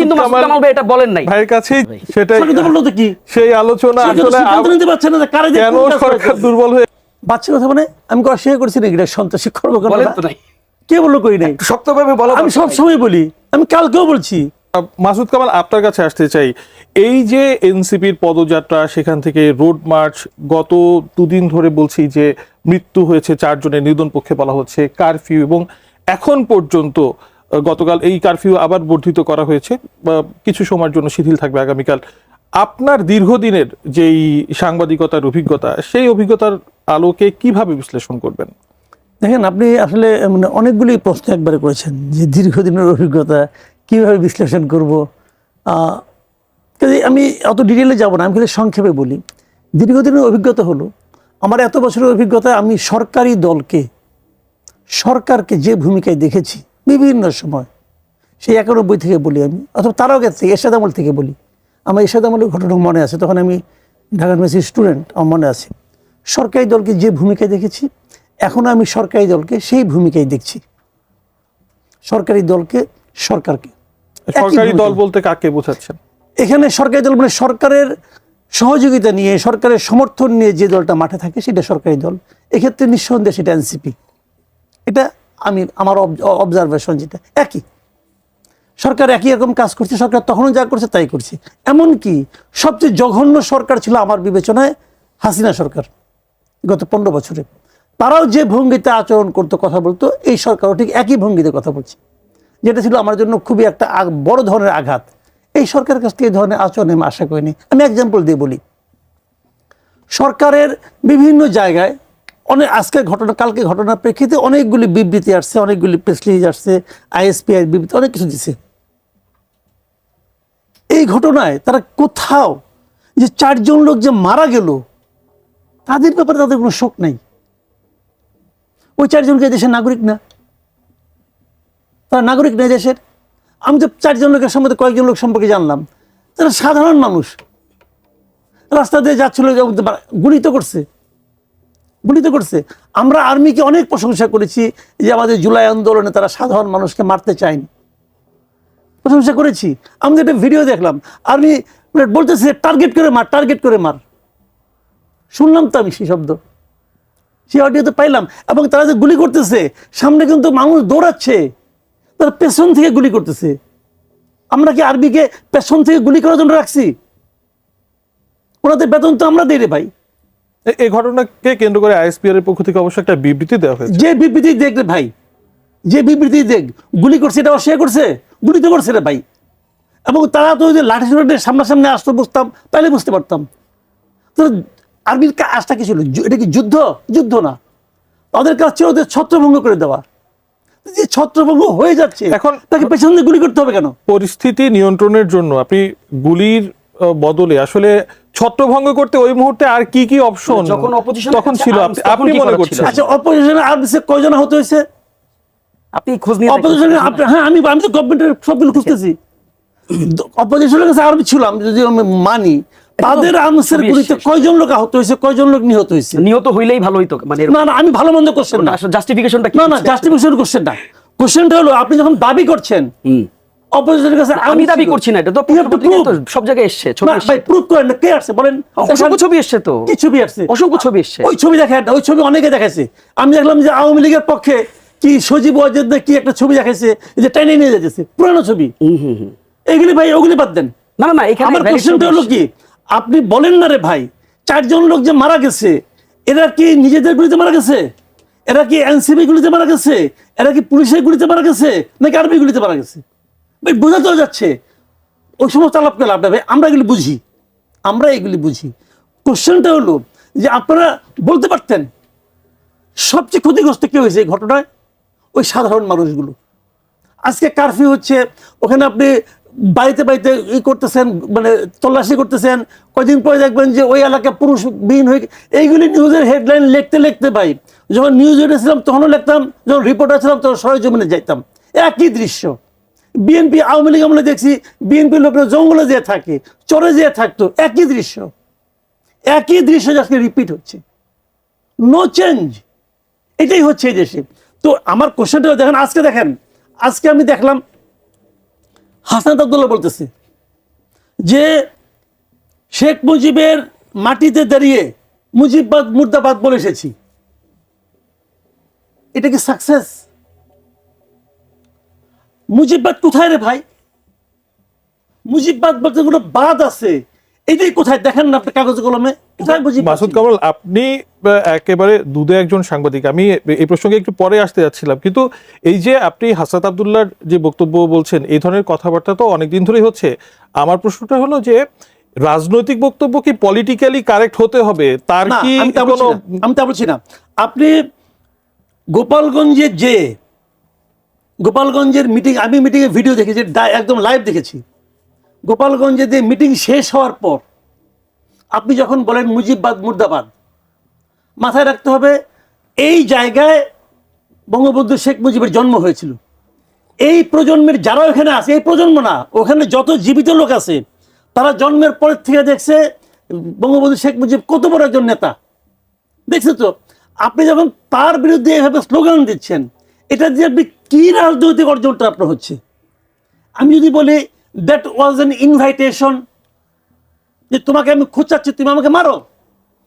কিন্তু মাসুদ কামাল ভাই এটা বলেন নাই। ভাইয়ের কাছেই সেটাই সরকার তো তো কি? সেই আলোচনা আসলে সিদ্ধান্ত নিতে পারছে না যে কারে কেন সরকার দুর্বল হয়ে বাচ্চা কথা মানে আমি কথা শেয়ার করছি নাকি? এটা সন্ত্রাসী বলেন তো নাই। কে বলল করি নাই? শক্তভাবে বলা আমি দরকার সব সময় বলি আমি কালকেও বলছি। মাসুদ কামাল আপনার কাছে আসতে চাই। এই যে এনসিপির পদযাত্রা সেখান থেকে রোড মার্চ গত দুদিন ধরে বলছি যে মৃত্যু হয়েছে চারজনের নিধন পক্ষে বলা হচ্ছে কারফিউ এবং এখন পর্যন্ত গতকাল এই কারফিউ আবার বর্ধিত করা হয়েছে। কিছু সময়ের জন্য শিথিল থাকবে আগামীকাল। আপনার দীর্ঘদিনের যেই সাংবাদিকতার অভিজ্ঞতা, সেই অভিজ্ঞতার আলোকে কীভাবে বিশ্লেষণ করবেন? দেখেন, আপনি আসলে মানে অনেকগুলি প্রশ্ন একবারে করেছেন যে দীর্ঘদিনের অভিজ্ঞতা, কীভাবে বিশ্লেষণ করব। কাজে আমি অত ডিটেলে যাব না, আমি খালি সংক্ষেপে বলি। দীর্ঘদিনের অভিজ্ঞতা হলো, আমার এত বছরের অভিজ্ঞতা আমি সরকারি দলকে, সরকারকে যে ভূমিকায় দেখেছি বিভিন্ন সময়। সেই একানব্বই থেকে বলি আমি অথবা তার আগে থেকে এরশাদ আমল থেকে বলি। আমার এরশাদ আমলের ঘটনা মনে আছে তখন আমি ঢাকা ইউনিভার্সিটির স্টুডেন্ট আমার মনে আছে। সরকারি দলকে যে ভূমিকায় দেখেছি এখন আমি সরকারি দলকে সেই ভূমিকায় দেখছি। সরকারি দলকে সরকারকে। সরকারি দল বলতে কাকে বোঝাচ্ছেন? এখানে সরকারি দল মানে সরকারের সহযোগিতা নিয়ে সরকারের সমর্থন নিয়ে যে দলটা মাঠে থাকে সেটা সরকারি দল। এক্ষেত্রে নিঃসন্দেহে সেটা এনসিপি। এটা আমি আমার অবজারভেশন যেটা, একই। সরকার একই রকম কাজ করছে, সরকার তখনও যা করছে তাই করছে। এমনকি সবচেয়ে জঘন্য সরকার ছিল আমার বিবেচনায় হাসিনা সরকার, গত পনেরো বছরে। তারাও যে ভঙ্গিতে আচরণ করতো, কথা বলতো, এই সরকারও ঠিক একই ভঙ্গিতে কথা বলছে। যেটা ছিল আমার জন্য খুবই একটা বড় ধরনের আঘাত। এই সরকারের কাছ থেকে এই ধরনের আচরণ আমি আশা করিনি। আমি এক্সাম্পল দিয়ে বলি। সরকারের বিভিন্ন জায়গায় অনেক আজকের ঘটনা, কালকে ঘটনার প্রেক্ষিতে অনেকগুলি বিবৃতি আসছে, অনেকগুলি প্রেস রিলিজ আসছে আইএসপিআই বিবৃতি, অনেক কিছু দিছে। এই ঘটনায় তারা কোথাও যে চারজন লোক যে মারা গেল, তাদের ব্যাপারে তাদের কোনো শোক নাই। ওই চারজনকে দেশের নাগরিক না। তারা নাগরিক নেই দেশের। আমি তো চারজন লোকের সম্বন্ধে কয়েকজন লোক সম্পর্কে জানলাম। তারা সাধারণ মানুষ। রাস্তা দিয়ে যাচ্ছিল গুলি করছে। গুলি তো করছে। আমরা আর্মিকে অনেক প্রশংসা করেছি যে আমাদের জুলাই আন্দোলনে তারা সাধারণ মানুষকে মারতে চায়নি। প্রশংসা করেছি। আমি একটা ভিডিও দেখলাম। আর্মি বলতেছে টার্গেট করে মার টার্গেট করে মার। শুনলাম তো আমি সেই শব্দ। সেই অডিও তো পাইলাম। এবং তারা যে গুলি করতেছে, সামনে কিন্তু মানুষ দৌড়াচ্ছে। তারা পেছন থেকে গুলি করতেছে। আমরা কি আরবিকে পেছন থেকে গুলি করার জন্য রাখছি? ওনাদের বেতন তো আমরা দিই রে ভাই। এই ঘটনাকে কেন্দ্র করে আইএসপিআর এর পক্ষ থেকে অবশ্য একটা বিবৃতি দেওয়া হয়েছে। যে বিবৃতি দেখবে ভাই যে বিবৃতি দেখ গুলি করছে এটা অস্বীকার করছে গুলি তো করছে রে ভাই। এবং তারা তো ওই যে লাঠি সুরের সামনাসামনি আসতো বুঝতাম তাহলে বুঝতে পারতাম। তো আর্মির কাজটা কি ছিল? এটা কি যুদ্ধ? যুদ্ধ না। তাদের কাজ ছিল ওদের ছত্রভঙ্গ করে দেওয়া। যে ছত্রভঙ্গ হয়ে যাচ্ছে এখন তাকে পেছন দিয়ে গুলি করতে হবে কেন? পরিস্থিতি নিয়ন্ত্রণের জন্য আপনি গুলির বদলে। আসলে ছত্রভঙ্গ করতে ওই মুহূর্তে আর কি কি অপশন যখন opposition তখন ছিল আপনি- মনে করছেন? আচ্ছা অপোজিশনে আর্মিসে কয়জন হতে হয়েছে? আপনি খোঁজ নিয়ে। অপোজিশনে আপনি হ্যাঁ আমি আমি তো গভর্নমেন্টের সবগুলো খুঁজতেছি। অপোজিশনের কাছে আর্মি ছিল আমি যদি আমি মানি তাদের আর্মসের খুবই গুলিতে কয়জন লোক আহত হয়েছে কয়জন লোক নিহত হয়েছে? নিহত হইলেই ভালো হইতো মানে না না আমি ভালো মন্দ কোশ্চেন না। জাস্টিফিকেশনটা কি না না জাস্টিফিকেশন কোশ্চেন না। কোশ্চেনটা হলো আপনি যখন দাবি করছেন হুম। অপোজিশনের কাছে আমি দাবি করছি না এটা তো You have to পত্রিকায় তো prove. সব জায়গায় এসছে ছবি না এসছে। ভাই প্রুফ করেন না কে আসছে? বলেন অসংখ্য ছবি এসছে তো। কি ছবি আসছে? অসংখ্য ছবি এসছে। ওই ছবি দেখেন ওই ছবি অনেকে দেখাইছে। আমি দেখলাম যে আওয়ামী লীগের পক্ষে কি সজীব ওয়াজেদ কি একটা ছবি দেখাইছে যে টেনে নিয়ে যাচ্ছে পুরানো ছবি। এগুলি ভাই ওগুলি বাদ দেন। না না না এখানে আমার কোশ্চেনটা হলো কি আপনি বলেন না রে ভাই চারজন লোক যে মারা গেছে এরা কি নিজেদের গুলিতে মারা গেছে? এরা কি এনসিবি গুলিতে মারা গেছে? এরা কি পুলিশের গুলিতে মারা গেছে? নাকি আর্মি গুলিতে মারা গেছে? ভাই, বোঝা তো যাচ্ছে। ওই সমস্ত আলাপ করে লাভ ভাই, আমরা এগুলি বুঝি। আমরা এগুলি বুঝি। কোশ্চেনটা হলো যে আপনারা বলতে পারতেন, সবচেয়ে ক্ষতিগ্রস্ত কে হয়েছে এই ঘটনায়? ওই সাধারণ মানুষগুলো। আজকে কারফিউ হচ্ছে, ওখানে আপনি বাড়িতে বাড়িতে ই করতেছেন মানে তল্লাশি করতেছেন, কয়দিন পরে দেখবেন যে ওই এলাকা পুরুষ বিহীন হয়ে এইগুলি নিউজের হেডলাইন লিখতে লিখতে পাই যখন নিউজ ছিলাম তখনও লিখতাম, যখন রিপোর্টার ছিলাম তখন সরজমিনে যাইতাম। একই দৃশ্য। বিএনপি আওয়ামী লীগ আমরা দেখছি বিএনপি লোকরা জঙ্গলে যেয়ে থাকে, চরে যেয়ে থাকতো, একই দৃশ্য। একই দৃশ্য আজকে রিপিট হচ্ছে। নো চেঞ্জ এটাই হচ্ছে এই দেশে। তো আমার কোশ্চেনটা দেখেন, আজকে দেখেন, আজকে আমি দেখলাম, হাসান আবদুল্লাহ বলতেছে যে, শেখ মুজিবের মাটিতে দাঁড়িয়ে মুজিববাদ মুর্দাবাদ বলে এসেছি। এটা কি সাকসেস মুজিববাদ কোথায় রে ভাই? মুজিববাদ বলতে কোনো বাদ আছে। এটাই কোথায়? দেখেন না আপনি কাগজ কলমে। কোথায় মাসুদ কামাল আপনি একেবারে দুধে একজন সাংবাদিক। আমি এই প্রসঙ্গে একটু পরে আসতে যাচ্ছিলাম। কিন্তু এই যে আপনি হাসাত আবদুল্লাহর যে বক্তব্য বলছেন এই ধরনের কথাবার্তা তো অনেকদিন ধরেই হচ্ছে। আমার প্রশ্নটা হলো যে রাজনৈতিক বক্তব্য কি পলিটিক্যালি কারেক্ট হতে হবে? তার কি আমি তা বলছি না। আপনি গোপালগঞ্জে যে গোপালগঞ্জের মিটিং আমি মিটিংয়ে ভিডিও দেখেছি একদম লাইভ দেখেছি। গোপালগঞ্জে যে মিটিং শেষ হওয়ার পর, আপনি যখন বলেন মুজিববাদ মুর্দাবাদ, মাথায় রাখতে হবে, এই জায়গায় বঙ্গবন্ধু শেখ মুজিবের জন্ম হয়েছিল। এই প্রজন্মের যারা ওখানে আছে, এই প্রজন্ম না, ওখানে যত জীবিত লোক আছে, তারা জন্মের পর থেকে দেখছে বঙ্গবন্ধু শেখ মুজিব কত বড় একজন নেতা। দেখছ তো, আপনি যখন তার বিরুদ্ধে এভাবে স্লোগান দিচ্ছেন, এটা দিয়ে আপনি কি রাজনৈতিক অর্জনটা আপনার হচ্ছে? আমি যদি বলি দ্যাট ওয়াজ এন ইনভাইটেশন যে তোমাকে আমি খুঁজাচ্ছি তুমি আমাকে মারো।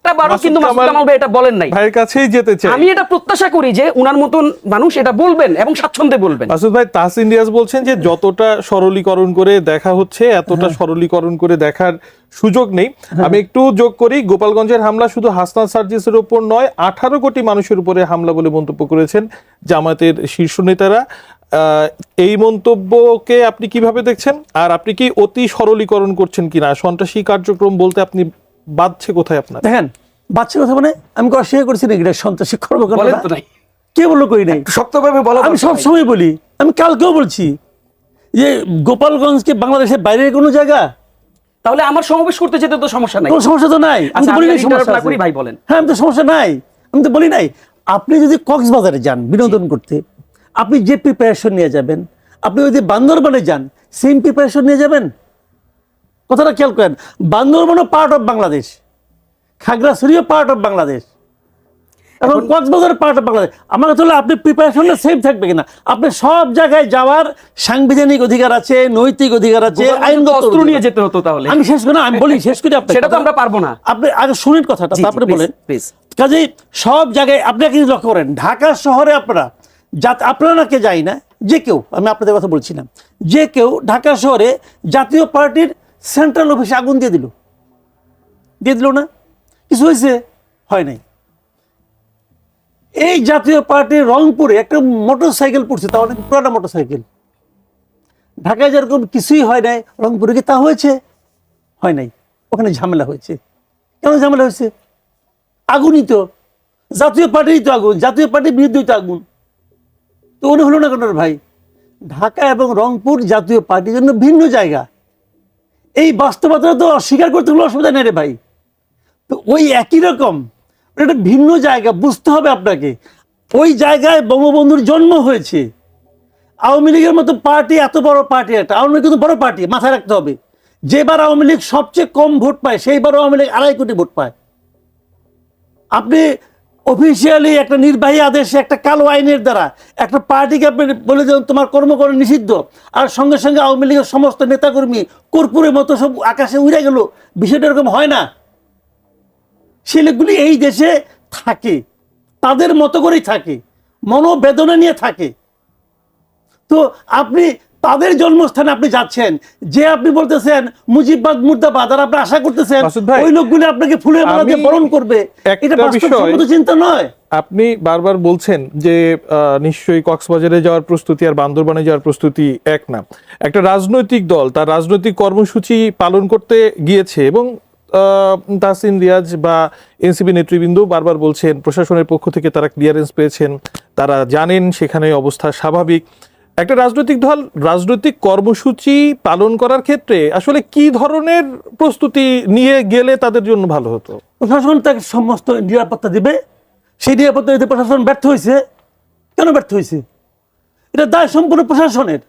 এটা বারো মাসুদ কিন্তু মাসুদ কামাল- ভাই এটা বলেন নাই। ভাইয়ের কাছেই যেতে চাই আমি এটা প্রত্যাশা করি যে উনার মতন মানুষ এটা বলবেন এবং স্বাচ্ছন্দ্যে বলবেন। মাসুদ ভাই তাহসিন রিয়াজ বলছেন যে যতটা সরলীকরণ করে দেখা হচ্ছে এতটা সরলীকরণ করে দেখার সুযোগ নেই। আমি একটু যোগ করি গোপালগঞ্জের হামলা শুধু হাসনাত সার্জিসের উপর নয় আঠারো কোটি মানুষের উপরে হামলা বলে মন্তব্য করেছেন জামাতের শীর্ষ নেতারা। আহ, এই মন্তব্যকে আপনি কীভাবে দেখছেন? আর আপনি কি অতি সরলীকরণ করছেন কিনা? সন্ত্রাসী কার্যক্রম বলতে আপনি বাদছে কোথায় আপনার? দেখেন বাচ্চা কথা মানে আমি অস্বীকার করছি নাকি? এটা সন্ত্রাসী কর্মকাণ্ড নাই। কে বলল করি নাই? শক্তভাবে বলা আমি দরকার সব সময় বলি আমি কালকেও বলছি যে গোপালগঞ্জ কি বাংলাদেশের বাইরের কোনো জায়গা? তাহলে আমার সমাবেশ করতে যেতে তো সমস্যা নাই। কোনো সমস্যা তো নাই। আমি তো আচ্ছা, বলি নাই সমস্যা করি, ভাই বলেন। হ্যাঁ আমি তো সমস্যা নাই। আমি তো বলি নাই। আপনি যদি কক্সবাজারে যান বিনোদন করতে আপনি যে প্রিপারেশন নিয়ে যাবেন আপনি যদি বান্দরবানে যান সেম প্রিপারেশন নিয়ে যাবেন? কথাটা খেয়াল করেন বান্দরবানও পার্ট অফ বাংলাদেশ খাগড়াছড়িও পার্ট অফ বাংলাদেশ এবং কক্সবাজার পার্ট অফ বাংলাদেশ আমার কথা হলো আপনি প্রিপারেশনটা সেম থাকবে কিনা? আপনি সব জায়গায় যাওয়ার সাংবিধানিক অধিকার আছে নৈতিক অধিকার আছে আইনগত অস্ত্র নিয়ে যেতে হতো তাহলে। আমি শেষ করি না, আমি বলি শেষ করি আপনাকে সেটা তো আমরা পারব না। আপনি আগে শুনেন কথাটা তারপরে বলেন। please। কাজেই সব জায়গায় আপনি একটা লক্ষ্য করেন ঢাকা শহরে আপনারা যা আপনারা নাকি যাই না যে কেউ আমি আপনাদের কথা বলছি না যে কেউ ঢাকা শহরে জাতীয় পার্টির সেন্ট্রাল অফিসে আগুন দিয়ে দিল। দিয়ে দিল না? কিছু হয়েছে? হয় নাই। এই জাতীয় পার্টির রংপুরে একটা মোটর সাইকেল পড়ছে, তাও নাকি পুরানা মোটর সাইকেল ঢাকায় যেরকম কিছুই হয় নাই, রংপুরে কি তা হয়েছে? হয় নাই। ওখানে ঝামেলা হয়েছে। কেন ঝামেলা হয়েছে? আগুনই তো। জাতীয় পার্টিরই তো আগুন, জাতীয় পার্টির বিরুদ্ধেই তো আগুন। তো উনি হলো না কেন ভাই? ঢাকা এবং রংপুর জাতীয় পার্টির জন্য ভিন্ন জায়গা। এই বাস্তবতা তো অস্বীকার করতে কোনো অসুবিধা নেই রে ভাই। তো ওই একই রকম একটা ভিন্ন জায়গা, বুঝতে হবে আপনাকে। ওই জায়গায় বঙ্গবন্ধুর জন্ম হয়েছে। আওয়ামী লীগের মতো পার্টি, এত বড় পার্টি একটা, আওয়ামী লীগ কিন্তু বড় পার্টি, মাথায় রাখতে হবে। যেবার আওয়ামী লীগ সবচেয়ে কম ভোট পায় সেইবার আওয়ামী লীগ আড়াই কোটি ভোট পায়। আপনি অফিসিয়ালি একটা নির্বাহী আদেশে একটা কালো আইনের দ্বারা একটা পার্টিকে আপনি বলে দেন তোমার কর্মকরণ নিষিদ্ধ, আর সঙ্গে সঙ্গে আওয়ামী লীগের সমস্ত নেতাকর্মী কর্পূরের মতো সব আকাশে উড়ে গেল, বিষয়টা এরকম হয় না। সেই লোকগুলি এই দেশে থাকে, তাদের মতো করেই থাকে, মনোবেদনা নিয়ে থাকে। তো আপনি তাদের জন্মস্থানে আপনি যাচ্ছেন। যে আপনি বলতেছেন মুজিববাদ মুর্দাবাদ আর আপনি আশা করতেছেন ওই লোকগুলি আপনাকে ফুলের মালা দিয়ে বরণ করবে। এটা বাস্তবসম্মত চিন্তা নয়। আপনি বারবার বলছেন যে নিশ্চয়ই কক্সবাজারে যাওয়ার প্রস্তুতি আর বান্দরবানে যাওয়ার প্রস্তুতি এক না। একটা রাজনৈতিক দল তার রাজনৈতিক কর্মসূচি পালন করতে গিয়েছে এবং আহ, তাহসিন রিয়াজ বা এনসিপি নেতৃবৃন্দ বারবার বলছেন প্রশাসনের পক্ষ থেকে তারা ক্লিয়ারেন্স পেয়েছেন তারা জানেন সেখানে অবস্থা স্বাভাবিক। একটা রাজনৈতিক দল রাজনৈতিক কর্মসূচি পালন করার ক্ষেত্রে আসলে কি ধরনের প্রস্তুতি নিয়ে গেলে তাদের জন্য ভালো হতো? প্রশাসন তাকে সমস্ত নিরাপত্তা দিবে। সেই নিরাপত্তা দিতে প্রশাসন ব্যর্থ হয়েছে। কেন ব্যর্থ হয়েছে? এটা দায় সম্পূর্ণ প্রশাসনের।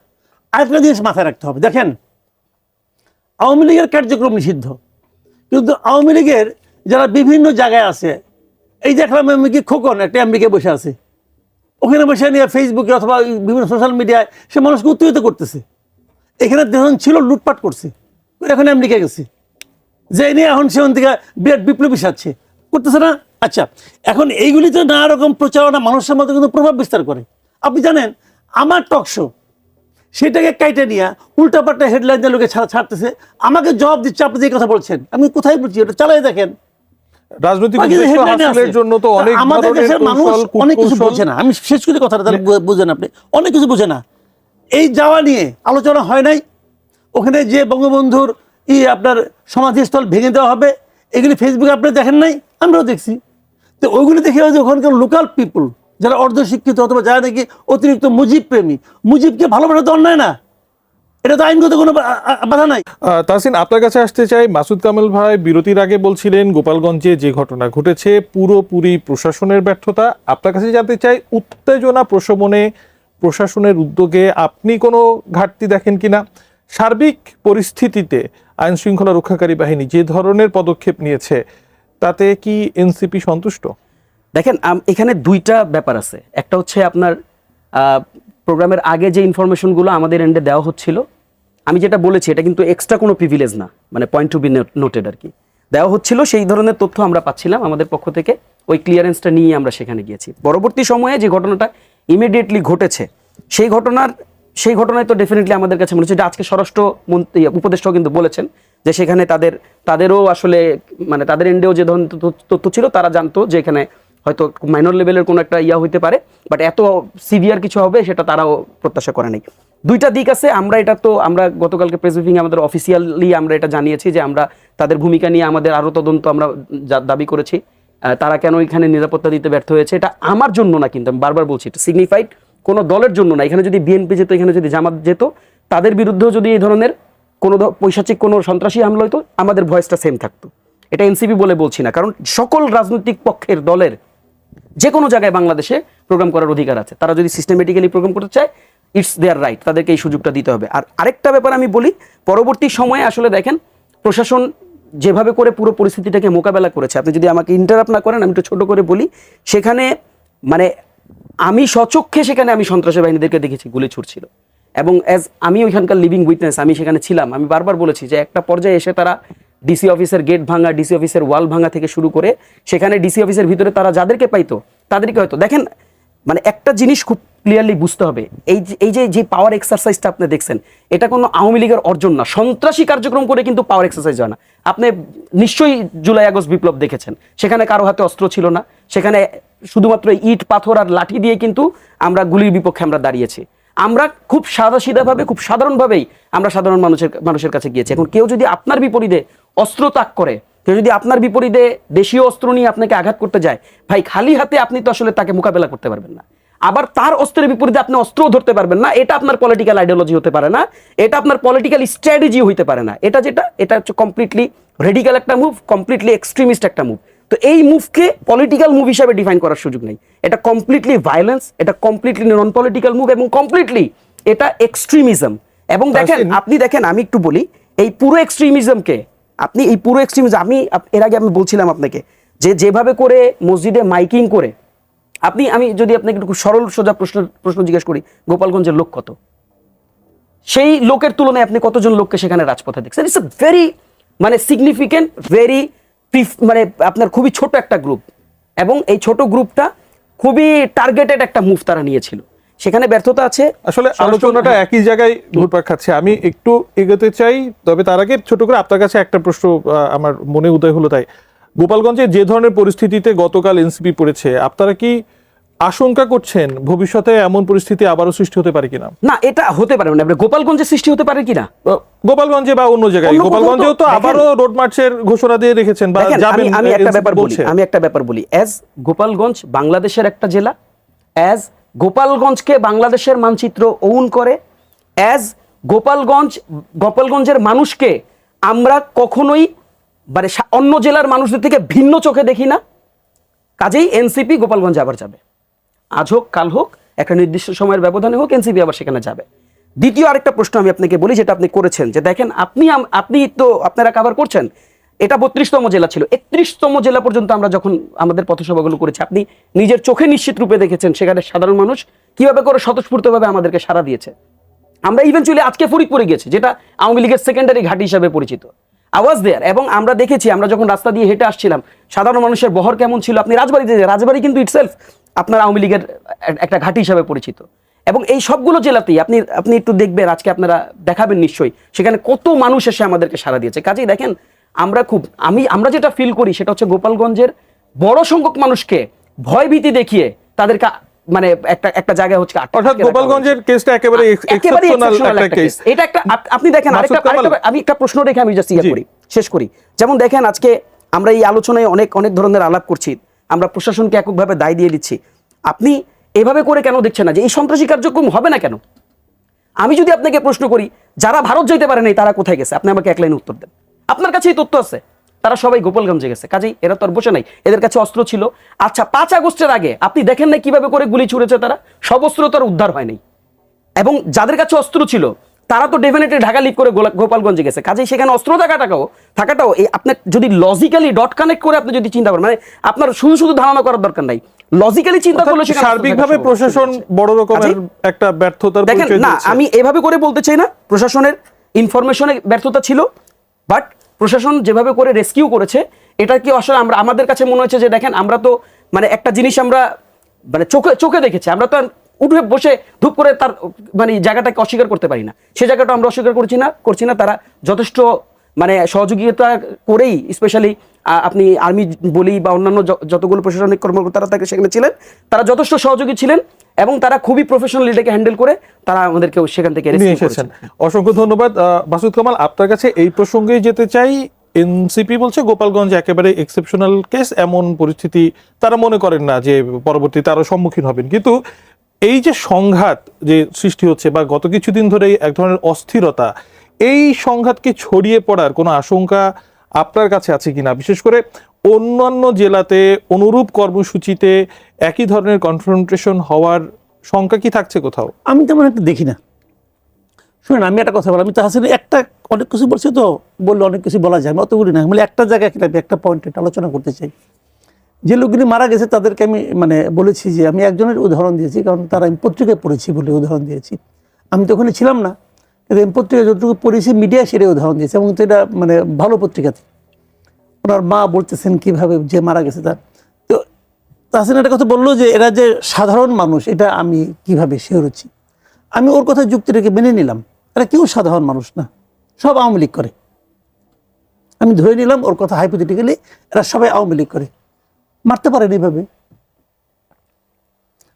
আরেকটা জিনিস মাথায় রাখতে হবে। দেখেন, আওয়ামী লীগের কার্যক্রম নিষিদ্ধ। কিন্তু আওয়ামী লীগের যারা বিভিন্ন জায়গায় আছে, এই দেখলাম আমি কি খোকন, একটা এমবিকে বসে আছে। ওখানে বসে নিয়ে ফেসবুকে অথবা বিভিন্ন সোশ্যাল মিডিয়ায় সে মানুষকে উত্তেজিত করতেছে। এখানে যখন ছিল, লুটপাট করছে। করে এখন আমেরিকা গেছে। যে নিয়ে এখন সেখান থেকে বিরাট বিপ্লবী সাজছে। করতেছে না? আচ্ছা এখন এইগুলিতে নানা রকম প্রচারণা মানুষের মধ্যে কিন্তু প্রভাব বিস্তার করে। আপনি জানেন, আমার টক শো সেটাকে কাইটে নিয়ে উল্টাপাল্টা হেডলাইন দিয়ে লোকে ছাড়া ছাড়তেছে। আমাকে জবাব দিচ্ছে, আপনি যে কথা বলছেন, আমি কোথায় বলছি? ওটা চালাই দেখেন। রাজনৈতিক বাকি যে উদ্দেশ্য headline হাসিলের আছে। জন্য তো অনেক আমাদের দেশের মানুষ অনেক কিছু বোঝে না। আমি শেষ করে কথাটা তাহলে বুঝেন আপনি। অনেক কিছু বোঝে না। এই যাওয়া নিয়ে আলোচনা হয় নাই। ওখানে যে বঙ্গবন্ধুর ই আপনার সমাধিস্থল ভেঙে দেওয়া হবে এগুলি ফেসবুকে আপনি দেখেন নাই? আমরাও দেখছি। তো ওইগুলি দেখে ওখানকার লোকাল পিপুল যারা অর্ধশিক্ষিত অথবা যারা নাকি অতিরিক্ত মুজিব প্রেমী মুজিবকে ভালোবাসা তো অন্যায় না। এটা তো আইনগত কোনো বাধা নাই। আহ, তাহসিন আপনার কাছে আসতে চাই মাসুদ কামাল ভাই বিরতির আগে বলছিলেন গোপালগঞ্জে যে ঘটনা ঘটেছে পুরোপুরি প্রশাসনের ব্যর্থতা। আপনার কাছে জানতে চাই উত্তেজনা প্রশমনে প্রশাসনের উদ্যোগে আপনি কোনো ঘাটতি দেখেন কিনা? সার্বিক পরিস্থিতিতে আইন শৃঙ্খলা রক্ষাকারী বাহিনী যে ধরনের পদক্ষেপ নিয়েছে তাতে কি এনসিপি সন্তুষ্ট? দেখেন এখানে দুইটা ব্যাপার আছে। একটা হচ্ছে আপনার প্রোগ্রামের আগে যে ইনফরমেশনগুলো আমাদের এন্ডে দেওয়া হচ্ছিল, আমি যেটা বলেছি, এটা কিন্তু এক্সট্রা কোনো প্রিভিলেজ না মানে পয়েন্ট টু বি নোটেড আর কি। দেওয়া হচ্ছিল, সেই ধরনের তথ্য আমরা পাচ্ছিলাম আমাদের পক্ষ থেকে, ওই ক্লিয়ারেন্সটা নিয়ে আমরা সেখানে গিয়েছি। পরবর্তী সময়ে যে ঘটনাটা ইমিডিয়েটলি ঘটেছে, সেই ঘটনার, সেই ঘটনায় তো ডেফিনেটলি আমাদের কাছে মনে হচ্ছে যে আজকে স্বরাষ্ট্র মন্ত্রী উপদেষ্টাও কিন্তু বলেছেন যে সেখানে তাদের, তাদেরও আসলে মানে তাদের এন্ডেও যে ধরনের তথ্য- ছিল, তারা জানতো যে এখানে হয়তো মাইনর লেভেলের কোনো একটা ইয়া হইতে পারে বাট এত সিভিয়ার কিছু হবে সেটা তারাও প্রত্যাশা করে নাই। দুইটা দিক আছে, আমরা এটা তো, আমরা গতকালকে প্রেস ব্রিফিং আমাদের অফিসিয়ালি আমরা এটা জানিয়েছি যে আমরা তাদের ভূমিকা নিয়ে আমাদের আরও তদন্ত আমরা দাবি করেছি তারা কেন এখানে নিরাপত্তা দিতে ব্যর্থ হয়েছে, এটা আমার জন্য না কিন্তু, আমি বারবার বলছি, এটা সিগনিফাইড কোনো দলের জন্য না, এখানে যদি বিএনপি যেত, এখানে যদি জামাত যেত, তাদের বিরুদ্ধেও যদি এই ধরনের কোনো পৈশাচিক কোনো সন্ত্রাসী হামলা হতো আমাদের ভয়েসটা সেম থাকতো। এটা এনসিপি বলে বলছি না, কারণ সকল রাজনৈতিক পক্ষের দলের যে কোনো জায়গায় বাংলাদেশে প্রোগ্রাম করার অধিকার আছে। তারা যদি সিস্টেমেটিক্যালি প্রোগ্রাম করতে চায় ইটস দেয়ার রাইট তাদেরকে এই সুযোগটা দিতে হবে। আর আরেকটা ব্যাপার আমি বলি, পরবর্তী সময়ে আসলে দেখেন, প্রশাসন যেভাবে করে পুরো পরিস্থিতিটাকে মোকাবেলা করেছে, আপনি যদি আমাকে ইন্টারাপ্ট না করেন, আমি একটু ছোটো করে বলি, সেখানে মানে আমি সচক্ষে সেখানে আমি সন্ত্রাসী বাহিনীদেরকে দেখেছি, গুলি ছুটছিল এবং অ্যাজ আমি ওইখানকার লিভিং উইটনেস আমি সেখানে ছিলাম। আমি বারবার বলেছি যে একটা পর্যায়ে এসে তারা ডিসি অফিসের গেট ভাঙা ডিসি অফিসের ওয়াল ভাঙা থেকে শুরু করে সেখানে ডিসি অফিসের ভিতরে তারা যাদেরকে পাইতো, তাদেরকে হয়তো। দেখেন মানে একটা জিনিস খুব ক্লিয়ারলি বুঝতে হবে। এই এই যে যে পাওয়ার এক্সারসাইজটা আপনি দেখছেন, এটা কোনো আওয়ামী লীগের অর্জন না। সন্ত্রাসী কার্যক্রম করে কিন্তু পাওয়ার এক্সারসাইজ হয় না। আপনি নিশ্চয়ই জুলাই আগস্ট বিপ্লব দেখেছেন। সেখানে কারও হাতে অস্ত্র ছিল না। সেখানে শুধুমাত্র ইট, পাথর আর লাঠি দিয়ে কিন্তু আমরা গুলির বিপক্ষে আমরা দাঁড়িয়েছি। আমরা খুব সাদা সিধাভাবে খুব সাধারণভাবেই আমরা সাধারণ মানুষের মানুষের কাছে গিয়েছি। এখন কেউ যদি আপনার বিপরীতে অস্ত্র তাক করে, কেউ যদি আপনার বিপরীতে দেশীয় অস্ত্র নিয়ে আপনাকে আঘাত করতে যায়, ভাই, খালি হাতে আপনি তো আসলে তাকে মোকাবেলা করতে পারবেন না। আবার তার অস্ত্রের বিপরীতে আপনি অস্ত্রও ধরতে পারবেন না, এটা আপনার পলিটিক্যাল আইডিওলজি হতে পারে না, এটা আপনার পলিটিক্যাল স্ট্র্যাটেজি হইতে পারে না। এটা যেটা, এটা হচ্ছে কমপ্লিটলি রেডিক্যাল একটা মুভ কমপ্লিটলি এক্সট্রিমিস্ট একটা মুভ তো এই মুভকে পলিটিক্যাল মুভ হিসাবে ডিফাইন করার সুযোগ নেই। এটা কমপ্লিটলি ভায়োলেন্স এটা কমপ্লিটলি নন পলিটিক্যাল মুভ এবং কমপ্লিটলি এটা এক্সট্রিমিজম এবং দেখেন আপনি দেখেন আমি একটু বলি এই পুরো এক্সট্রিমিজমকে আপনি এই পুরো এক্সট্রিমিজম আমি এর আগে আমি বলছিলাম আপনাকে যে যেভাবে করে মসজিদে মাইকিং করে আপনি আমি যদি আপনাকে একটু সরল সোজা প্রশ্ন প্রশ্ন জিজ্ঞেস করি গোপালগঞ্জের লোক কত? সেই লোকের তুলনায় আপনি কতজন লোককে সেখানে রাজপথে দেখছেন? ইটস এ ভেরি মানে সিগনিফিকেন্ট ভেরি মানে আপনার খুবই ছোট একটা গ্রুপ এবং এই ছোট গ্রুপটা খুবই টার্গেটেড একটা মুভ তারা নিয়েছিল। সেখানে ব্যর্থতা আছে আসলে আলোচনাটা একই জায়গায় ঘুরপাক খাচ্ছে। আমি একটু এগোতে চাই তবে তার আগে ছোট করে আপনার কাছে একটা প্রশ্ন আমার মনে উদয় হলো তাই। গোপালগঞ্জে যে ধরনের পরিস্থিতিতে গতকাল এনসিপি পড়েছে আপনারা কি আশঙ্কা করছেন ভবিষ্যতে এমন পরিস্থিতি আবারও সৃষ্টি হতে পারে কিনা? না এটা হতে পারে না গোপালগঞ্জে সৃষ্টি হতে পারে কিনা? গোপালগঞ্জে বা অন্য জায়গায়? গোপালগঞ্জেও তো আবারও রোড মার্চের ঘোষণা দিয়ে রেখেছেন বা যাবেন আমি একটা ব্যাপার বলি আমি একটা ব্যাপার বলি। অ্যাজ গোপালগঞ্জ বাংলাদেশের একটা জেলা অ্যাজ গোপালগঞ্জকে বাংলাদেশের মানচিত্র ওন করে অ্যাজ গোপালগঞ্জ গোপালগঞ্জের মানুষকে আমরা কখনোই মানে অন্য জেলার মানুষদের থেকে ভিন্ন চোখে দেখি না। কাজেই এনসিপি গোপালগঞ্জে আবার যাবে। আজ হোক, কাল হোক, একটা নির্দিষ্ট সময়ের ব্যবধানে হোক, এনসিপি আবার সেখানে যাবে। দ্বিতীয় আরেকটা প্রশ্ন আমি আপনাকে বলি, যেটা আপনি করেছেন, যে দেখেন, আপনি আপনি তো আপনারা কাভার করছেন, এটা বত্রিশতম জেলা ছিল। একত্রিশতম জেলা পর্যন্ত আমরা যখন আমাদের পথসভাগুলো করেছি, আপনি নিজের চোখে নিশ্চিত রূপে দেখেছেন, সেখানে সাধারণ মানুষ কীভাবে করে স্বতঃস্ফূর্তভাবে আমাদেরকে সাড়া দিয়েছে। আমরা ইভেনচুয়ালি আজকে ফরিদপুরে গেছি, যেটা আওয়ামী লীগের সেকেন্ডারি ঘাঁটি হিসাবে পরিচিত। আওয়াজ দেয়ার এবং আমরা দেখেছি, আমরা যখন রাস্তা দিয়ে হেঁটে আসছিলাম, সাধারণ মানুষের বহর কেমন ছিল, আপনি রাজবাড়িতে, রাজবাড়ি কিন্তু ইটসেলফ আপনার আওয়ামী লীগের একটা ঘাঁটি হিসাবে পরিচিত। এবং এই সবগুলো জেলাতেই আপনি আপনি একটু দেখবেন আজকে আপনারা দেখাবেন নিশ্চয়ই সেখানে কত মানুষ এসে আমাদেরকে সাড়া দিয়েছে। কাজেই দেখেন আমরা খুব আমি আমরা যেটা ফিল করি সেটা হচ্ছে গোপালগঞ্জের বড় সংখ্যক মানুষকে ভয় ভীতি দেখিয়ে তাদেরকে মানে একটা একটা জায়গায় হচ্ছে অর্থাৎ গোপালগঞ্জের কেসটা একেবারে exceptional একটা কেস এটা একটা আপনি দেখেন আরেকটা আমি একটা প্রশ্ন রেখে আমি জাস্ট ইয়ে। করি শেষ করি। যেমন দেখেন আজকে আমরা এই আলোচনায় অনেক অনেক ধরনের আলাপ করছি। আমরা প্রশাসনকে এককভাবে দায় দিয়ে দিচ্ছি। আপনি এভাবে করে কেন দেখছেন না যে এই সন্ত্রাসী কার্যক্রম হবে না কেন? আমি যদি আপনাকে প্রশ্ন করি, যারা ভারত যেতে পারে নাই, তারা কোথায় গেছে? আপনি আমাকে এক লাইন উত্তর দেন। আপনার কাছে এই তথ্য আছে। তারা সবাই গোপালগঞ্জে গেছে। কাজেই এরা তো আর বসে নাই। এদের কাছে অস্ত্র ছিল। আচ্ছা পাঁচ আগস্টের আগে আপনি দেখেন না কীভাবে করে গুলি ছুড়েছে তারা? সব অস্ত্র তো আর উদ্ধার হয় নাই। এবং যাদের কাছে অস্ত্র ছিল তারা তো ডেফিনেটলি ঢাকা লিভ করে গোপালগঞ্জে গেছে। কাজেই সেখানে অস্ত্র থাকাটাও থাকাটাও এই আপনার যদি লজিক্যালি ডট কানেক্ট করে আপনি যদি চিন্তা করেন মানে আপনার শুধু শুধু ধারণা করার দরকার নাই। লজিক্যালি চিন্তা করলে সার্বিকভাবে প্রশাসন বড় রকমের একটা ব্যর্থতার দেখেন না আমি এভাবে করে বলতে চাই না। প্রশাসনের ইনফরমেশনে ব্যর্থতা ছিল বাট প্রশাসন যেভাবে করে রেস্কিউ করেছে এটা কি আসলে আমরা আমাদের কাছে মনে হচ্ছে যে দেখেন আমরা তো মানে একটা জিনিস আমরা মানে চোখে চোখে দেখেছি। আমরা তো উঠে বসে ধূপ করে তার মানে জায়গাটাকে অস্বীকার করতে পারি না। সে জায়গাটা আমরা অস্বীকার করছি না করছি না। তারা যথেষ্ট মানে সহযোগিতা করেই স্পেশালি আপনি আর্মি বলি বা অন্যান্য যতগুলো প্রশাসনিক কর্মকর্তারা থাকে সেখানে ছিলেন তারা যথেষ্ট সহযোগী ছিলেন এবং তারা খুবই প্রফেশনাল এটাকে হ্যান্ডেল করে তারা আমাদেরকে সেখান থেকে এসেছেন। অসংখ্য ধন্যবাদ। বাসুদ কামাল আপনার কাছে এই প্রসঙ্গেই যেতে চাই। এনসিপি বলছে গোপালগঞ্জ একেবারে এক্সেপশনাল কেস এমন পরিস্থিতি তারা মনে করেন না যে পরবর্তীতে আরও সম্মুখীন হবেন। কিন্তু এই যে সংঘাত যে সৃষ্টি হচ্ছে বা গত কিছুদিন ধরে এক ধরনের অস্থিরতা, এই সংঘাতকে ছড়িয়ে পড়ার কোনো আশঙ্কা আপনার কাছে আছে কিনা? বিশেষ করে অন্যান্য জেলাতে অনুরূপ কর্মসূচিতে একই ধরনের কনফ্রন্টেশন হওয়ার শঙ্কা কি থাকছে কোথাও? আমি তেমন একটা দেখি না। শুনেন, আমি একটা কথা বলি আমি তো হাসিন, একটা অনেক কিছু বলছি তো, বললে অনেক কিছু বলা যায়, আমি অত বলি না একটা জায়গায় একটা পয়েন্টে আলোচনা করতে চাই। যে লোকগুলি মারা গেছে তাদেরকে আমি মানে বলেছি যে আমি একজনের উদাহরণ দিয়েছি, কারণ তারা আমি পত্রিকায় পড়েছি বলে উদাহরণ দিয়েছি। আমি তো ওখানে ছিলাম না, কিন্তু আমি পত্রিকা যতটুকু পড়েছি মিডিয়া সেটাই উদাহরণ দিয়েছে এবং এটা মানে ভালো পত্রিকাতে। ওনার মা বলতেছেন কীভাবে যে মারা গেছে তার। তো তাহসিন একটা কথা বলল যে এরা যে সাধারণ মানুষ, এটা আমি কীভাবে শিওরেছি আমি ওর কথা যুক্তিটাকে মেনে নিলাম। এরা কেউ সাধারণ মানুষ না, সব আওয়ামী লীগ করে। আমি ধরে নিলাম ওর কথা হাইপোথেটিক্যালি এরা সবাই আওয়ামী লীগ করে। মারতে পারেন এইভাবে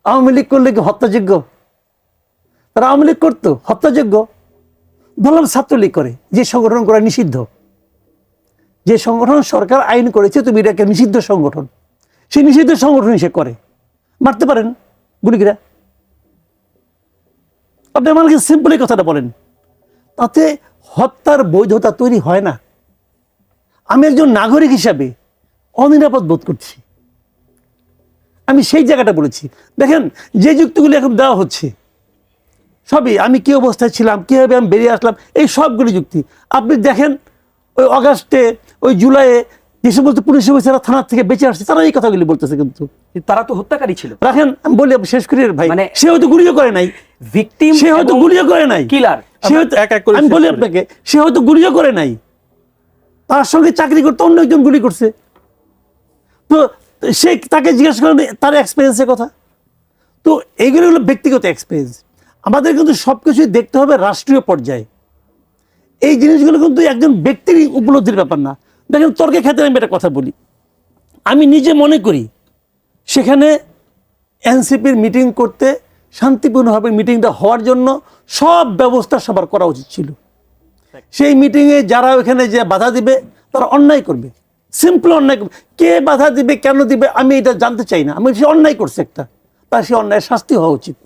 আওয়ামী লীগ করলে কি হত্যাযোগ্য? তারা আওয়ামী লীগ করতো, হত্যাযোগ্য। বললাম ছাত্রলীগ করে, যে সংগঠন করা নিষিদ্ধ। যে সংগঠন সরকার আইন করেছে, তুমি এটাকে নিষিদ্ধ সংগঠন। সেই নিষিদ্ধ সংগঠন সে করে। মারতে পারেন গুলিগিরা। আপনি আমাকে সিম্পলি কথাটা বলেন। তাতে হত্যার বৈধতা তৈরি হয় না। আমি একজন নাগরিক হিসাবে অনিরাপদ বোধ করছি। আমি সেই জায়গাটা বলেছি। দেখেন যে যুক্তিগুলি এখন দেওয়া হচ্ছে সবই আমি কি অবস্থায় ছিলাম কীভাবে আমি বেরিয়ে আসলাম এই সবগুলি যুক্তি। আপনি দেখেন ওই অগাস্টে ওই জুলাইয়ে যে সমস্ত পুলিশ অফিসাররা থানার থেকে বেঁচে আসছে তারা এই কথাগুলি বলতেছে কিন্তু। তারা তো হত্যাকারী ছিল। রাখেন আমি বলি আপনি শেষ করি ভাই। মানে- সে হয়তো গুলিও করে নাই। ভিকটিম সে হয়তো গুলিও করে নাই। কিলার সে হয়তো এক এক করে আমি বলি আপনাকে সে হয়তো গুলিও করে নাই। তার সঙ্গে চাকরি করতে অন্য একজন গুলি করছে। তো সে তাকে জিজ্ঞাসা করেন তার এক্সপিরিয়েন্সের কথা। তো এইগুলো হলো ব্যক্তিগত এক্সপিরিয়েন্স আমাদের কিন্তু সব কিছুই দেখতে হবে রাষ্ট্রীয় পর্যায়ে। এই জিনিসগুলো কিন্তু একজন ব্যক্তির উপলব্ধির ব্যাপার না। দেখেন, তর্কের ক্ষেত্রে আমি একটা কথা বলি। আমি নিজে মনে করি, সেখানে এনসিপির মিটিং করতে, শান্তিপূর্ণভাবে মিটিংটা হওয়ার জন্য সব ব্যবস্থা সবার করা উচিত ছিল। সেই মিটিংয়ে যারা ওখানে যে বাধা দিবে, তারা অন্যায় করবে। সিম্পল অন্যায় কে বাধা দিবে কেন দিবে আমি এটা জানতে চাই না। আমি সে অন্যায় করছে একটা। তার সে অন্যায় শাস্তি হওয়া উচিত।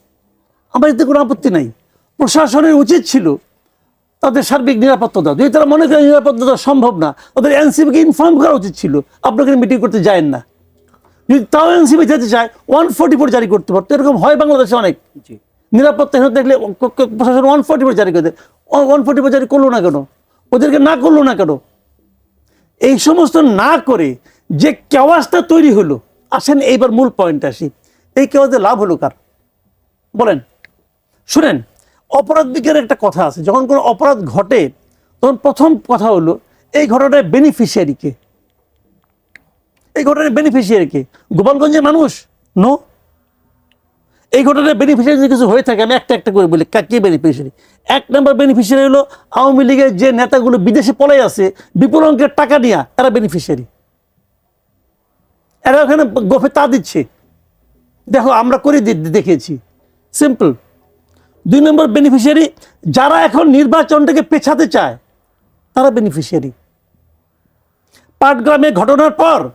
আমার এতে কোনো আপত্তি নাই। প্রশাসনের উচিত ছিল তাদের সার্বিক নিরাপত্তা দেওয়া। যদি তারা মনে করে নিরাপত্তা দেওয়া সম্ভব না তাদের এনসিপিকে ইনফর্ম করা উচিত ছিল। আপনাকে মিটিং করতে যায়েন না। যদি তাও এনসিপি যেতে চায় ওয়ান ফোর্টি ফোর জারি করতে পারতো। এরকম হয় বাংলাদেশে অনেক। জি। নিরাপত্তাহীনতা দেখলে প্রশাসন ওয়ান ফোর্টি ফোর জারি করে দেয়। ওয়ান ফোর্টি ফোর জারি করল না কেন? ওদেরকে না করল না কেন? এই সমস্ত না করে যে কেওয়াজটা তৈরি হলো, আসেন এইবার মূল পয়েন্ট আসি। এই কেওয়াজে লাভ হলো কার? বলেন। শুনেন, অপরাধ বিজ্ঞানের একটা কথা আছে, যখন কোনো অপরাধ ঘটে, তখন প্রথম কথা হলো, এই ঘটনার বেনিফিশিয়ারিকে এই ঘটনার বেনিফিশিয়ারিকে গোপালগঞ্জের মানুষ? নো এই ঘটনার বেনিফিশিয়ারি যদি কিছু হয়ে থাকে, আমি একটা একটা করে বলি, কা- বেনিফিশিয়ারি এক নম্বর বেনিফিশিয়ারি হলো আওয়ামী লীগের যে নেতাগুলো বিদেশে পলাই আছে, বিপুল অঙ্কের টাকা নিয়ে এরা বেনিফিশিয়ারি এরা ওখানে গোফে তা দিচ্ছে। দেখো, আমরা করে দি- দেখিয়েছি। সিম্পল দুই নম্বর বেনিফিশিয়ারি যারা এখন নির্বাচনটাকে পেছাতে চায়, তারা বেনিফিশিয়ারি পাটগ্রামে ঘটনার পর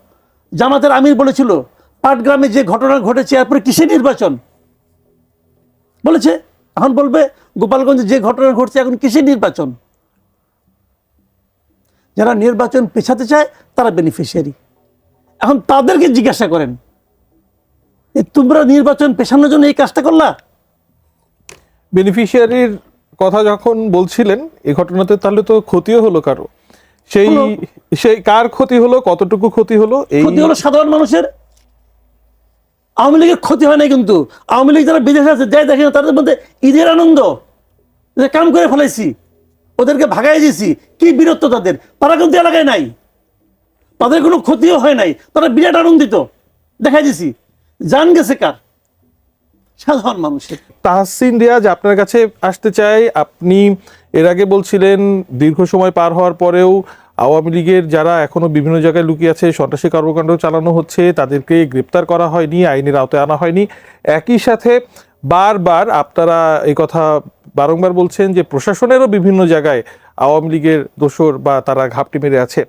জামাতের আমির বলেছিল, পাটগ্রামে যে ঘটনা ঘটেছে, এরপরে কিসের নির্বাচন? বলেছে এখন বলবে গোপালগঞ্জে যে ঘটনা ঘটছে এখন কিসের নির্বাচন? যারা নির্বাচন পেছাতে চায় তারা বেনিফিশিয়ারি এখন তাদেরকে জিজ্ঞাসা করেন এ তোমরা নির্বাচন পেছানোর জন্য এই কাজটা করলা? বেনিফিশিয়ারির কথা যখন বলছিলেন এই ঘটনাতে তাহলে তো ক্ষতিও হলো কারও। সেই সেই কার ক্ষতি হলো কতটুকু ক্ষতি হলো এই ক্ষতি হলো সাধারণ মানুষের। আওয়ামী লীগের ক্ষতি হয় না কিন্তু। আওয়ামী লীগ যারা বিদেশে আছে যাই দেখে না, তাদের মধ্যে ঈদের আনন্দ। যে কাম করে ফেলাইছি ওদেরকে ভাগাই দিয়েছি। কি বীরত্ব তাদের? তারা কিন্তু এলাকায় নাই। তাদের কোনো ক্ষতিও হয় নাই। তারা বিরাট আনন্দিত। দেখাই দিছি। জান গেছে কার? সাধারণ মানুষের। তাহসিন রিয়াজ আপনার কাছে আসতে চাই। আপনি এর আগে বলছিলেন দীর্ঘ সময় পার হওয়ার পরেও আওয়ামী লীগের যারা এখনও বিভিন্ন জায়গায় লুকিয়ে আছে, সন্ত্রাসী কর্মকাণ্ড চালানো হচ্ছে, তাদেরকে গ্রেপ্তার করা হয়নি, আইনের আওতায় আনা হয়নি। একই সাথে বারবার আপনারা এই কথা বারংবার বলছেন যে প্রশাসনেরও বিভিন্ন জায়গায় আওয়ামী লীগের দোসর বা তারা ঘাপটি মেরে আছে।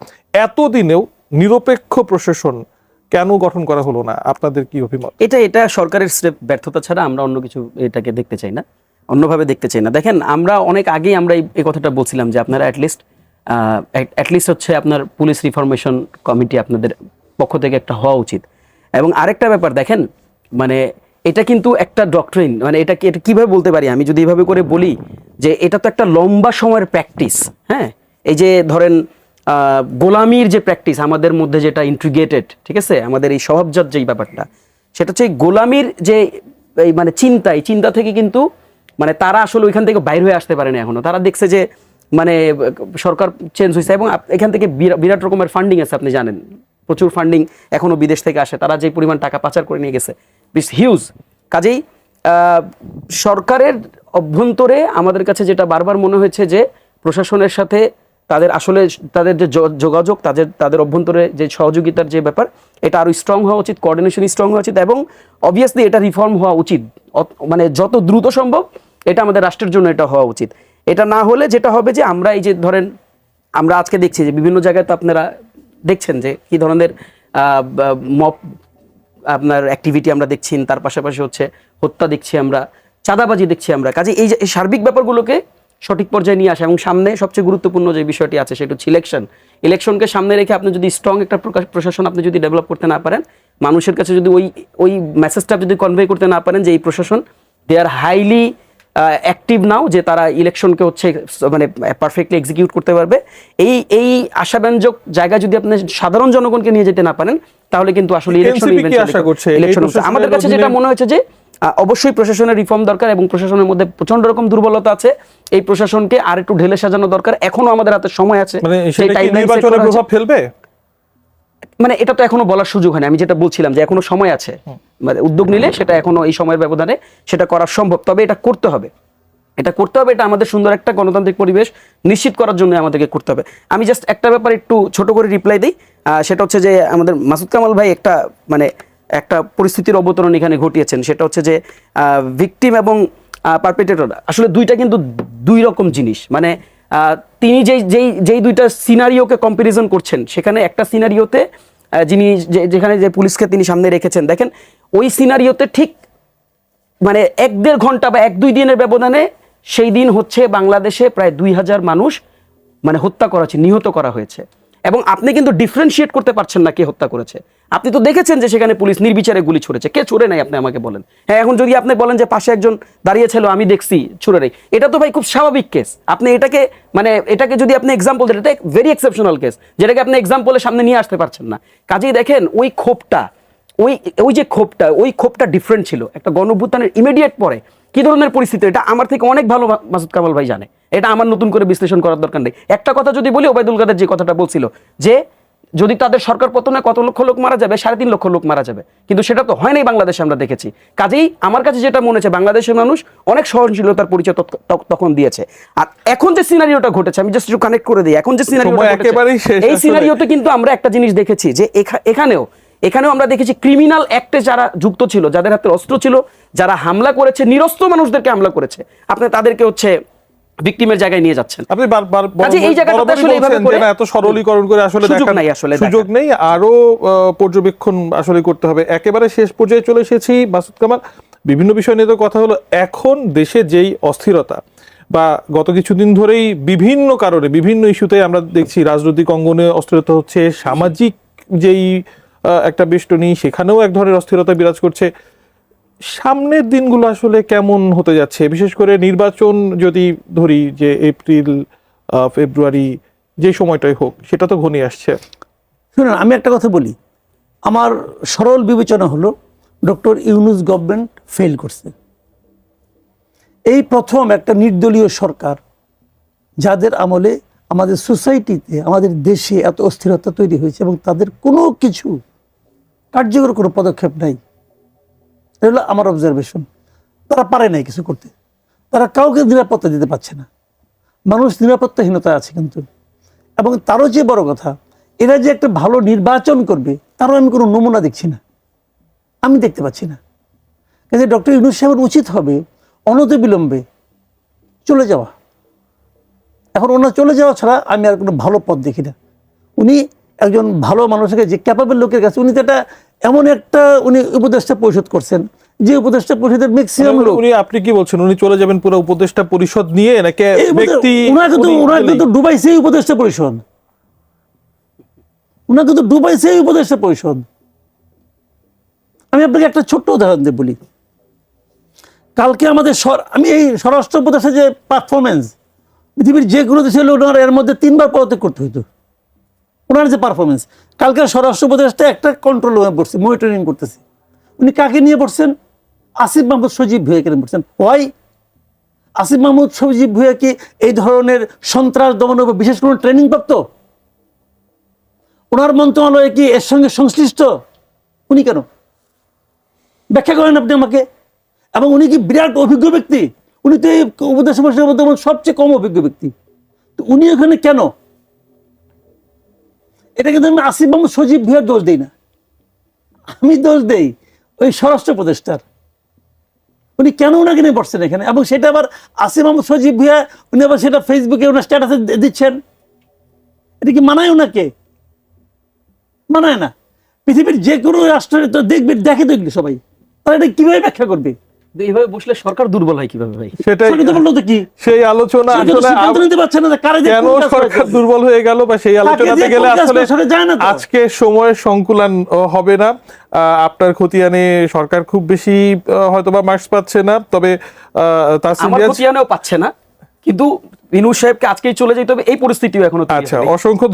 এতদিনেও নিরপেক্ষ প্রশাসন কেন গঠন করা হলো না? আপনাদের কি অভিমত? এটা এটা সরকারের স্টেপ ব্যর্থতা ছাড়া আমরা অন্য কিছু এটাকে দেখতে চাই না। অন্যভাবে দেখতে চাই না। দেখেন, আমরা অনেক আগেই আমরা এই কথাটা বলছিলাম যে আপনারা অ্যাটলিস্ট অ্যাটলিস্ট হচ্ছে আপনার পুলিশ রিফরমেশন কমিটি আপনাদের পক্ষ থেকে একটা হওয়া উচিত। এবং আরেকটা ব্যাপার দেখেন মানে এটা কিন্তু একটা ডক্টরিন মানে এটা এটা কীভাবে বলতে পারি আমি যদি এভাবে করে বলি, যে এটা তো একটা লম্বা সময়ের প্র্যাকটিস হ্যাঁ? এই যে ধরেন গোলামির যে প্র্যাকটিস আমাদের মধ্যে যেটা ইন্ট্রিগেটেড ঠিক আছে? আমাদের এই স্বভাবজাত যেই ব্যাপারটা, সেটা হচ্ছে গোলামির যে এই মানে চিন্তা, এই চিন্তা থেকে কিন্তু মানে তারা আসলে ওইখান থেকে বাইর হয়ে আসতে পারেনি এখনও তারা দেখছে যে মানে সরকার চেঞ্জ হয়েছে এবং এখান থেকে বিরা- বিরাট রকমের ফান্ডিং আছে, আপনি জানেন। প্রচুর ফান্ডিং এখনও বিদেশ থেকে আসে। তারা যে পরিমাণ টাকা পাচার করে নিয়ে গেছে হিউজ কাজেই সরকারের অভ্যন্তরে আমাদের কাছে যেটা বারবার মনে হয়েছে যে, প্রশাসনের সাথে তাদের আসলে তাদের যে যোগাযোগ, তাদের তাদের অভ্যন্তরে যে সহযোগিতার যে ব্যাপার, এটা আরও স্ট্রং হওয়া উচিত কোঅর্ডিনেশন স্ট্রং হওয়া উচিত এবং অবভিয়াসলি এটা রিফর্ম হওয়া উচিত। মানে যত দ্রুত সম্ভব এটা আমাদের রাষ্ট্রের জন্য এটা হওয়া উচিত। এটা না হলে যেটা হবে যে আমরা এই যে ধরেন, আমরা আজকে দেখছি যে বিভিন্ন জায়গায় তো আপনারা দেখছেন যে কি ধরনের মপ আপনার অ্যাক্টিভিটি আমরা দেখছি, তার পাশাপাশি হচ্ছে হত্যা দেখছি আমরা, চাঁদাবাজি দেখছি আমরা। কাজে এই যে সার্বিক ব্যাপারগুলোকে সঠিক পর্যায়ে নিয়ে আসা এবং সামনে সবচেয়ে গুরুত্বপূর্ণ যে বিষয়টি আছে সেটা হচ্ছে ইলেকশন ইলেকশনকে সামনে রেখে আপনি যদি স্ট্রং একটা প্রকাশ- প্রশাসন আপনি যদি ডেভেলপ করতে না পারেন, মানুষের কাছে যদি ওই ওই মেসেজটা যদি কনভে করতে না পারেন যে এই প্রশাসন দে আর হাইলি অ্যাক্টিভ নাও যে তারা ইলেকশনকে হচ্ছে মানে পারফেক্টলি এক্সিকিউট করতে পারবে। এই এই আশাব্যঞ্জক জায়গা যদি আপনি সাধারণ জনগণকে নিয়ে যেতে না পারেন তাহলে কিন্তু আসলে ইলেকশন? ইলেকশন আমাদের কাছে যেটা মনে হয়েছে যে অবশ্যই প্রশাসনের রিফর্ম দরকার এবং প্রশাসনের মধ্যে প্রচণ্ড রকম দুর্বলতা আছে। এই প্রশাসনকে আর একটু ঢেলে সাজানো দরকার। এখনও আমাদের হাতে সময় আছে। মানে নির্বাচনের প্রভাব ফেলবে? মানে এটা তো এখনও বলার সুযোগ হয়নি। আমি যেটা বলছিলাম যে এখনও সময় আছে। মানে উদ্যোগ নিলে সেটা এখনও এই সময়ের ব্যবধানে সেটা করা সম্ভব। তবে এটা করতে হবে। এটা করতে হবে এটা আমাদের সুন্দর একটা গণতান্ত্রিক পরিবেশ নিশ্চিত করার জন্য আমাদেরকে করতে হবে। আমি জাস্ট একটা ব্যাপার একটু ছোট করে রিপ্লাই দিই। সেটা হচ্ছে যে আমাদের মাসুদ কামাল ভাই একটা মানে একটা পরিস্থিতির অবতরণ এখানে ঘটিয়েছেন। সেটা হচ্ছে যে ভিকটিম এবং পারপেটেটর আসলে দুইটা কিন্তু দুই রকম জিনিস। মানে তিনি যেই যেই যেই দুইটা সিনারিওকে কম্পারিজন করছেন, সেখানে একটা সিনারিওতে যিনি যেখানে যে পুলিশকে তিনি সামনে রেখেছেন, দেখেন, ওই সিনারিওতে ঠিক মানে এক দেড় ঘণ্টা বা এক দুই দিনের ব্যবধানে সেই দিন হচ্ছে বাংলাদেশে প্রায় দুই হাজার মানুষ মানে হত্যা করা হয়েছে, নিহত করা হয়েছে। এবং আপনি কিন্তু ডিফারেন্সিয়েট করতে পারছেন না কে হত্যা করেছে। আপনি তো দেখেছেন যে সেখানে পুলিশ নির্বিচারে গুলি ছুড়েছে। কে ছুড়ে নাই, আপনি আমাকে বলেন। হ্যাঁ এখন যদি আপনি বলেন যে পাশে একজন দাঁড়িয়েছিল আমি দেখছি, ছুড়ে নেই। এটা তো ভাই খুব স্বাভাবিক কেস আপনি এটাকে মানে এটাকে যদি আপনি এক্সাম্পল দেন, এটা ভেরি এক্সেপশনাল কেস যেটাকে আপনি এক্সাম্পলের সামনে নিয়ে আসতে পারছেন না। কাজেই দেখেন, ওই ক্ষোভটা, ওই ওই যে ক্ষোভটা, ওই ক্ষোভটা ডিফারেন্ট ছিল। একটা গণভ্যুত্থানের ইমিডিয়েট পরে কি ধরনের পরিস্থিতি? এটা আমার থেকে অনেক ভালো মাসুদ কামাল ভাই জানে। এটা আমার নতুন করে বিশ্লেষণ করার দরকার নেই। একটা কথা যদি বলি ওবায়দুল কাদের যে কথাটা বলছিল যে যদি তাদের সরকার পতনে কত লক্ষ লোক মারা যাবে সাড়ে তিন লক্ষ লোক মারা যাবে। কিন্তু সেটা তো হয় নাই বাংলাদেশে আমরা দেখেছি। কাজেই আমার কাছে যেটা মনে হচ্ছে বাংলাদেশের মানুষ অনেক সহনশীলতার পরিচয় তখন দিয়েছে। আর এখন যে সিনারিওটা ঘটেছে আমি জাস্ট কানেক্ট করে দিই। এখন যে সিনারিও এই সিনারিওতে কিন্তু আমরা একটা জিনিস দেখেছি যে এখা- এখানেও এখানেও আমরা দেখেছি ক্রিমিনাল অ্যাক্টে যারা যুক্ত ছিল যাদের হাতে অস্ত্র ছিল যারা হামলা করেছে নিরস্ত্র মানুষদেরকে হামলা করেছে আপনি তাদেরকে হচ্ছে ভিকটিমের জায়গায় নিয়ে যাচ্ছেন। আপনি বার- বার- এই বরাবরই আসলে এইভাবে করে- এত সরলীকরণ করে আসলে সুযোগ নাই আসলে সুযোগ নেই আরও পর্যবেক্ষণ আসলে করতে হবে। একেবারে শেষ পর্যায়ে চলে এসেছি মাসুদ কামাল। বিভিন্ন বিষয় নিয়ে তো কথা হলো। এখন দেশে যেই অস্থিরতা বা গত কিছুদিন ধরেই বিভিন্ন কারণে বিভিন্ন ইস্যুতে আমরা দেখছি রাজনৈতিক অঙ্গনে অস্থিরতা হচ্ছে সামাজিক যেই একটা বেষ্টনী সেখানেও এক ধরনের অস্থিরতা বিরাজ করছে। সামনের দিনগুলো আসলে কেমন হতে যাচ্ছে? বিশেষ করে নির্বাচন যদি ধরি যে এপ্রিল ফেব্রুয়ারি, যে সময়টাই হোক, সেটা তো ঘনিয়ে আসছে। শুনুন, আমি একটা কথা বলি। আমার সরল বিবেচনা হলো, ডক্টর ইউনুস গভর্নমেন্ট ফেল করছে। এই প্রথম একটা নির্দলীয় সরকার, যাদের আমলে আমাদের সোসাইটিতে আমাদের দেশে এত অস্থিরতা তৈরি হয়েছে এবং তাদের কোনো কিছু কার্যকর কোনো পদক্ষেপ নাই। এগুলো আমার অবজারভেশন তারা পারে নাই কিছু করতে। তারা কাউকে নিরাপত্তা দিতে পারছে না। মানুষ নিরাপত্তাহীনতা আছে কিন্তু। এবং তারও যে বড় কথা, এরা যে একটা ভালো নির্বাচন করবে, তারও আমি কোনো নমুনা দেখছি না। আমি দেখতে পাচ্ছি না। কিন্তু ডক্টর ইউনুস সাহেবের উচিত হবে অনতি বিলম্বে চলে যাওয়া। এখন ওনার চলে যাওয়া ছাড়া আমি আর কোনো ভালো পথ দেখি না। উনি একজন ভালো মানুষকে যে ক্যাপাবল লোকের কাছে উনি তো একটা এমন একটা উনি উপদেষ্টা পরিশোধ করছেন যে উপদেষ্টা পরিষদের ম্যাক্সিমাম লোক। উনি আপনি কি বলছেন? উনি চলে যাবেন পুরো উপদেষ্টা পরিষদ নিয়ে নাকি ব্যক্তি ওনাকে তো উনি ওনাকে গেলেই? তো ডুবাইছে উপদেষ্টা পরিষদ। ওনাকে তো ডুবাইছে উপদেষ্টা পরিষদ। আমি আপনাকে একটা ছোট্ট উদাহরণ দিয়ে বলি। কালকে আমাদের আমি এই স্বরাষ্ট্র উপদেষ্টা যে পারফরমেন্স পৃথিবীর যে কোনো দেশে হলে ওনার এর মধ্যে তিনবার পদত্যাগ করতে হইতো। ওনার যে পারফরমেন্স কালকে স্বরাষ্ট্র উপদেষ্টা একটা কন্ট্রোল রুমে পড়ছে মনিটরিং করতেছে। উনি কাকে নিয়ে পড়ছেন আসিফ মাহমুদ সজীব ভুঁইয়াকে নিয়ে পড়ছেন ওয়াই আসিফ মাহমুদ সজীব ভুঁইয়া কি এই ধরনের সন্ত্রাস দমন বিশেষ কোনো ট্রেনিং প্রাপ্ত? ওনার মন্ত্রণালয়ে কি এর সঙ্গে সংশ্লিষ্ট? উনি কেন? ব্যাখ্যা করেন আপনি আমাকে। এবং উনি কি বিরাট অভিজ্ঞ ব্যক্তি? উনি তো এই উপদেশ সবচেয়ে কম অভিজ্ঞ ব্যক্তি। তো উনি ওখানে কেন? এটা কিন্তু আমি আসিফ মাহমুদ সজীব ভুঁইয়ার দোষ দিই না। আমি দোষ দেই ওই স্বরাষ্ট্র প্রদেষ্টার উনি কেন ওনাকে নিয়ে বসছেন এখানে? এবং সেটা আবার আসিম আহমদ সজীব ভুইয়া উনি আবার সেটা ফেসবুকে ওনার স্ট্যাটাসে দিচ্ছেন। এটা কি মানায় ওনাকে? মানায় না। পৃথিবীর যে কোনো রাষ্ট্রের তো দেখবে, দেখে তো সবাই। তাহলে এটা কীভাবে ব্যাখ্যা করবে? এইভাবে বসলে সরকার দুর্বল হয় কীভাবে ভাই? সেটাই তো কি? সেই আলোচনা আসলে নিতে পারছে না কারে কেন সরকার দুর্বল হয়ে গেল বা সেই আলোচনাতে গেলে আসলে। আজকে সময়ের সংকুলান হবে না। আহ, আপনার খতিয়ানে সরকার খুব বেশি হয়তো বা মার্কস পাচ্ছে না তবে রিয়াজ- খতিয়ানেও পাচ্ছে না। কিন্তু বিনু সাহেবকে আজকেই চলে যেতে হবে। এই পরিস্থিতিও এখনও তৈরি আচ্ছা অসংখ্য